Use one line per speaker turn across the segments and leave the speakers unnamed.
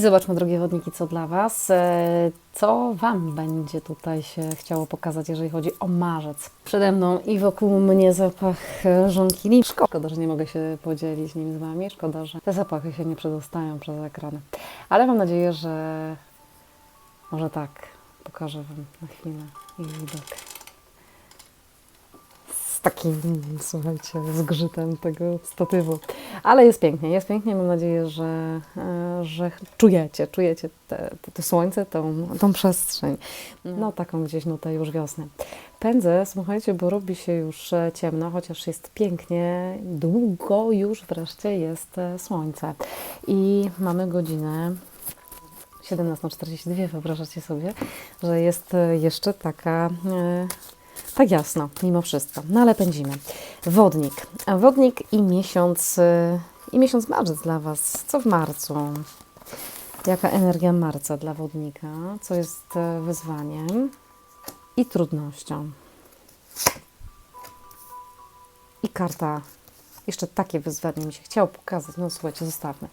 I zobaczmy, drogie wodniki, co dla Was. E, Co Wam będzie tutaj się chciało pokazać, jeżeli chodzi o marzec? Przede mną i wokół mnie zapach żonkili. Szkoda, że nie mogę się podzielić nim z Wami. Szkoda, że te zapachy się nie przedostają przez ekrany. Ale mam nadzieję, że może tak pokażę Wam na chwilę ich widok. Takim, słuchajcie, zgrzytem tego statywu. Ale jest pięknie, jest pięknie. Mam nadzieję, że, e, że czujecie, czujecie te, to słońce, tą, tą przestrzeń. No taką gdzieś nutę już wiosny. Pędzę, słuchajcie, bo robi się już e, ciemno, chociaż jest pięknie, długo już wreszcie jest e, słońce. I mamy godzinę 17.42, wyobrażacie sobie, że jest jeszcze taka, tak jasno, mimo wszystko. No ale pędzimy. Wodnik. Wodnik i miesiąc, e, i miesiąc marzec dla Was. Co w marcu? Jaka energia marca dla wodnika? Co jest e, wyzwaniem i trudnością? I karta. Jeszcze takie wyzwanie mi się chciało pokazać. No słuchajcie, zostawmy.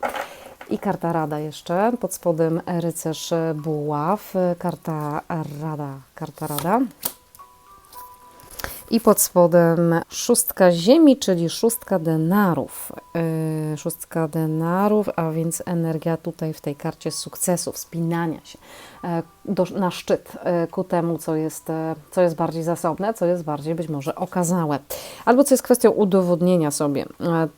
I karta Rada jeszcze. Pod spodem rycerz buław. Karta Rada. Karta Rada. I pod spodem szóstka ziemi, czyli szóstka denarów. Yy, szóstka denarów, a więc energia tutaj w tej karcie sukcesu, wspinania się e, do, na szczyt e, ku temu, co jest, e, co jest bardziej zasobne, co jest bardziej być może okazałe. Albo co jest kwestią udowodnienia sobie,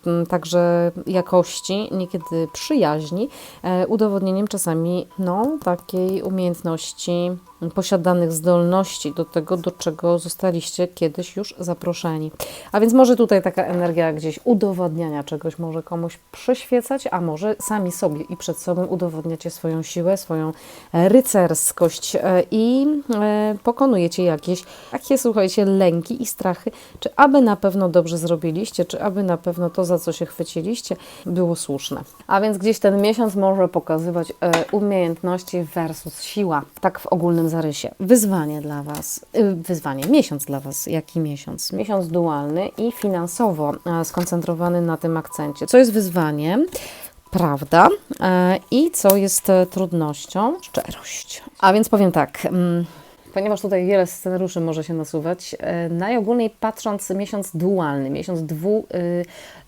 m, także jakości, niekiedy przyjaźni, e, udowodnieniem czasami no, takiej umiejętności posiadanych zdolności do tego, do czego zostaliście kiedyś już zaproszeni. A więc może tutaj taka energia gdzieś udowadniania czegoś może komuś przyświecać, a może sami sobie i przed sobą udowodniacie swoją siłę, swoją rycerskość e, i e, pokonujecie jakieś takie, słuchajcie, lęki i strachy, czy aby na pewno dobrze zrobiliście, czy aby na pewno to, za co się chwyciliście, było słuszne. A więc gdzieś ten miesiąc może pokazywać e, umiejętności versus siła, tak w ogólnym zarysie. Wyzwanie dla Was, wyzwanie, miesiąc dla Was, jaki miesiąc? Miesiąc dualny i finansowo e, skoncentrowany na tym akcencie. Co jest wyzwaniem? Prawda. E, I co jest e, trudnością? Szczerość. A więc powiem tak. mm, Ponieważ tutaj wiele scenariuszy może się nasuwać, najogólniej patrząc miesiąc dualny, miesiąc dwu,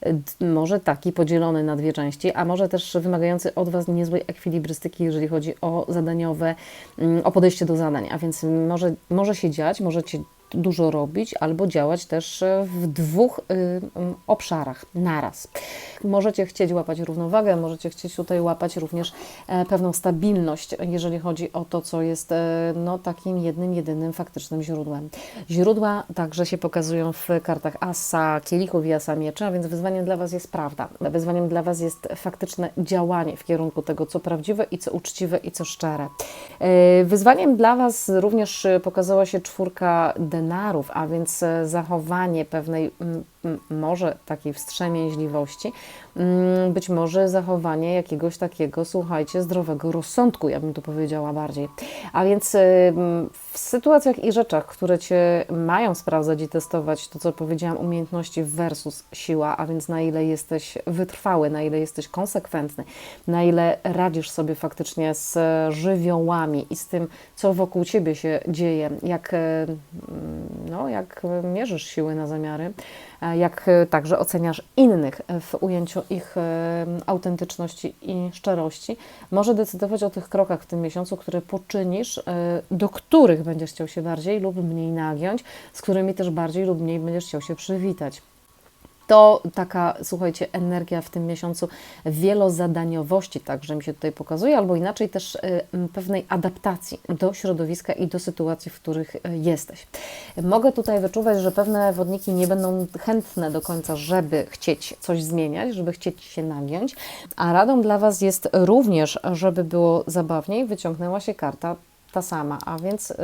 y, może taki podzielony na dwie części, a może też wymagający od Was niezłej ekwilibrystyki, jeżeli chodzi o zadaniowe, mm, o podejście do zadań, a więc może, może się dziać, możecie dużo robić albo działać też e, w dwóch mm, obszarach naraz. Możecie chcieć łapać równowagę, możecie chcieć tutaj łapać również e, pewną stabilność, jeżeli chodzi o to, co jest e, no, takim jednym, jedynym faktycznym źródłem. Źródła także się pokazują w kartach Asa, Kielichów i Asa Mieczy, a więc wyzwaniem dla Was jest prawda. Wyzwaniem dla Was jest faktyczne działanie w kierunku tego, co prawdziwe i co uczciwe i co szczere. E, Wyzwaniem dla Was również e, pokazała się czwórka denarów, a więc e, zachowanie pewnej może takiej wstrzemięźliwości, mm, być może zachowanie jakiegoś takiego, słuchajcie, zdrowego rozsądku, ja bym tu powiedziała bardziej. A więc y, w sytuacjach i rzeczach, które Cię mają sprawdzać i testować, to co powiedziałam, umiejętności versus siła, a więc na ile jesteś wytrwały, na ile jesteś konsekwentny, na ile radzisz sobie faktycznie z żywiołami i z tym, co wokół Ciebie się dzieje, jak, e, no, jak mierzysz siły na zamiary, e, jak e, także oceniasz innych w ujęciu ich e, autentyczności i szczerości, może decydować o tych krokach w tym miesiącu, które poczynisz, e, do których będziesz chciał się bardziej lub mniej nagiąć, z którymi też bardziej lub mniej będziesz chciał się przywitać. To taka, słuchajcie, energia w tym miesiącu wielozadaniowości także mi się tutaj pokazuje, albo inaczej też y, pewnej adaptacji do środowiska i do sytuacji, w których y, jesteś. Mogę tutaj wyczuwać, że pewne wodniki nie będą chętne do końca, żeby chcieć coś zmieniać, żeby chcieć się nagiąć, a radą dla Was jest również, żeby było zabawniej, wyciągnęła się karta ta sama, a więc y,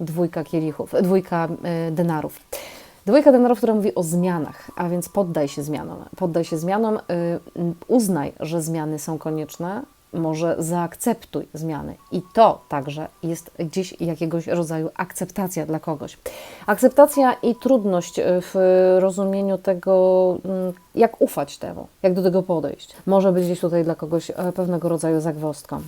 dwójka kielichów, dwójka denarów. Dwójka denarów, która mówi o zmianach, a więc poddaj się zmianom. Poddaj się zmianom, y, uznaj, że zmiany są konieczne, może zaakceptuj zmiany. I to także jest gdzieś jakiegoś rodzaju akceptacja dla kogoś. Akceptacja i trudność y, w rozumieniu tego, mm, jak ufać temu, jak do tego podejść. Może być gdzieś tutaj dla kogoś e, pewnego rodzaju zagwozdką.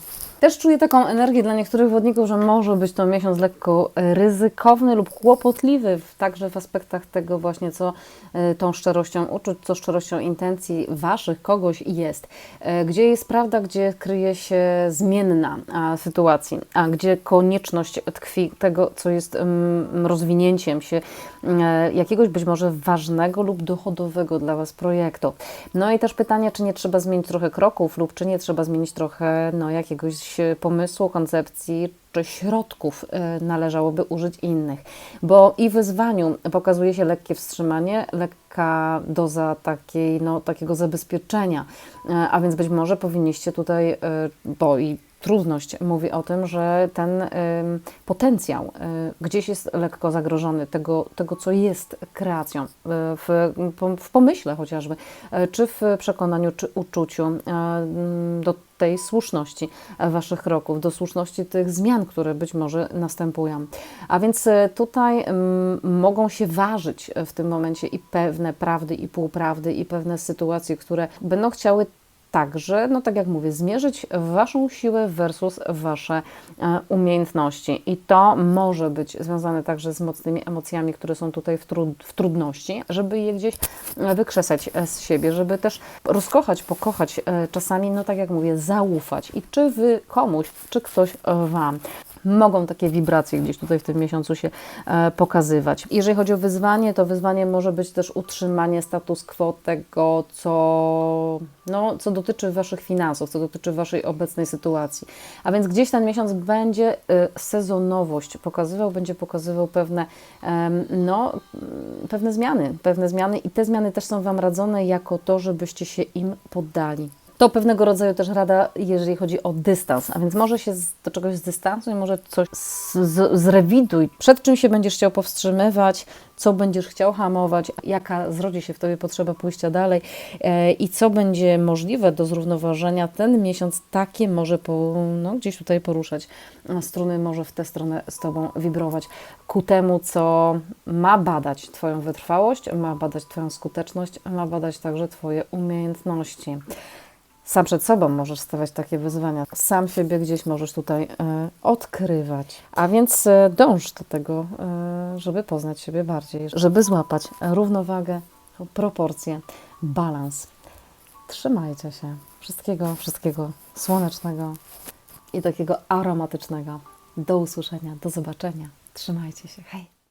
Też czuję taką energię dla niektórych wodników, że może być to miesiąc lekko e, ryzykowny lub kłopotliwy, także w aspektach tego właśnie, co e, tą szczerością uczuć, co szczerością intencji waszych, kogoś jest. E, Gdzie jest prawda, gdzie kryje się zmienna sytuacji, a gdzie konieczność tkwi tego, co jest rozwinięciem się jakiegoś być może ważnego lub dochodowego dla Was projektu. No i też pytanie, czy nie trzeba zmienić trochę kroków lub czy nie trzeba zmienić trochę no, jakiegoś e, pomysłu, koncepcji, czy środków e, należałoby użyć innych. Bo i wyzwaniu pokazuje się lekkie wstrzymanie, lekka doza takiej, no, takiego zabezpieczenia, E, a więc być może powinniście tutaj, bo i trudność mówi o tym, że ten potencjał y, gdzieś jest lekko zagrożony, tego, tego co jest kreacją, y, w, w pomyśle chociażby, y, czy w przekonaniu, czy uczuciu mm, do tej słuszności Waszych kroków, do słuszności tych zmian, które być może następują. A więc tutaj mogą się ważyć w tym momencie i pewne prawdy, i półprawdy, i pewne sytuacje, które będą chciały także, no tak jak mówię, zmierzyć Waszą siłę versus Wasze e, umiejętności. I to może być związane także z mocnymi emocjami, które są tutaj w, trud, w trudności, żeby je gdzieś e, wykrzesać e, z siebie, żeby też rozkochać, pokochać, czasami, no tak jak mówię, zaufać. I czy Wy komuś, czy ktoś Wam. Mogą takie wibracje gdzieś tutaj w tym miesiącu się pokazywać. Jeżeli chodzi o wyzwanie, to wyzwanie może być też utrzymanie status quo tego, co, no, co dotyczy Waszych finansów, co dotyczy Waszej obecnej sytuacji. A więc gdzieś ten miesiąc będzie e, sezonowość pokazywał, będzie pokazywał pewne, no, mm, pewne zmiany, pewne zmiany i te zmiany też są Wam radzone jako to, żebyście się im poddali. To pewnego rodzaju też rada, jeżeli chodzi o dystans, a więc może się do czegoś zdystansuj, może coś zrewiduj, przed czym się będziesz chciał powstrzymywać, co będziesz chciał hamować, jaka zrodzi się w Tobie potrzeba pójścia dalej e, i co będzie możliwe do zrównoważenia. Ten miesiąc takie może po, no, gdzieś tutaj poruszać, a struny może w tę stronę z Tobą wibrować ku temu, co ma badać Twoją wytrwałość, ma badać Twoją skuteczność, ma badać także Twoje umiejętności. Sam przed sobą możesz stawiać takie wyzwania, sam siebie gdzieś możesz tutaj e, odkrywać. A więc e, dąż do tego, e, żeby poznać siebie bardziej, żeby złapać równowagę, proporcje, balans. Trzymajcie się. Wszystkiego, wszystkiego słonecznego i takiego aromatycznego. Do usłyszenia, do zobaczenia. Trzymajcie się. Hej!